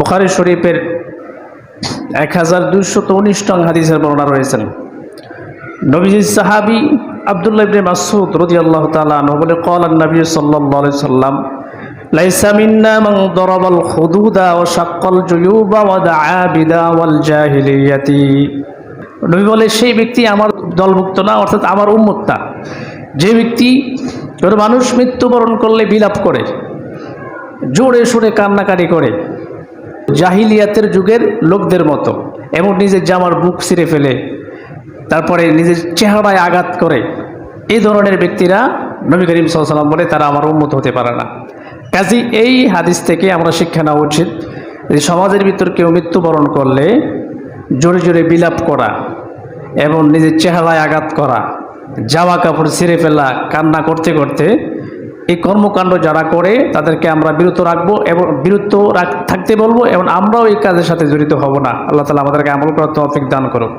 বুখারি শরীফের এক হাজার দুইশত উনিশ টং হাদিসের বর্ণনা রয়েছেন নবীজি সাহাবি আবদুল্লাহ ইবনে মাসুদ রাদিয়াল্লাহু তাআলা আনহু বলে قال النبي صلى الله عليه وسلم ليس منا من ضرب الخدود وشق الجيوب ودعا بدعوى الجاهلية নবী বলে সেই ব্যক্তি আমার দলভুক্ত না অর্থাৎ আমার উম্মত না যে ব্যক্তি কোনো মানুষ মৃত্যুবরণ করলে বিলাপ করে জোরে সোরে কান্নাকাটি করে জাহিলিয়াতের যুগের লোকদের মতো। এবং নিজের জামার বুক ছিঁড়ে ফেলে, তারপরে নিজের চেহারায় আঘাত করে। এই ধরনের ব্যক্তিরা নবী করিম সাল্লাম বলে, তারা আমার উন্মত হতে পারে না। কাজী এই হাদিস থেকে আমরা শিক্ষা নেওয়া উচিত যে, সমাজের ভিতর কেউ মৃত্যুবরণ করলে জোরে জোরে বিলাপ করা এবং নিজের চেহারায় আঘাত করা, জামা কাপড় ছিঁড়ে ফেলা, কান্না করতে করতে এই কর্মকাণ্ড যারা করে, তাদেরকে আমরা বিরত রাখব এবং বিরত থাকতে বলব এবং আমরাও এই কাজের সাথে জড়িত হব না। আল্লাহ তালা আমাদেরকে আমল করার তৌফিক দান করুক।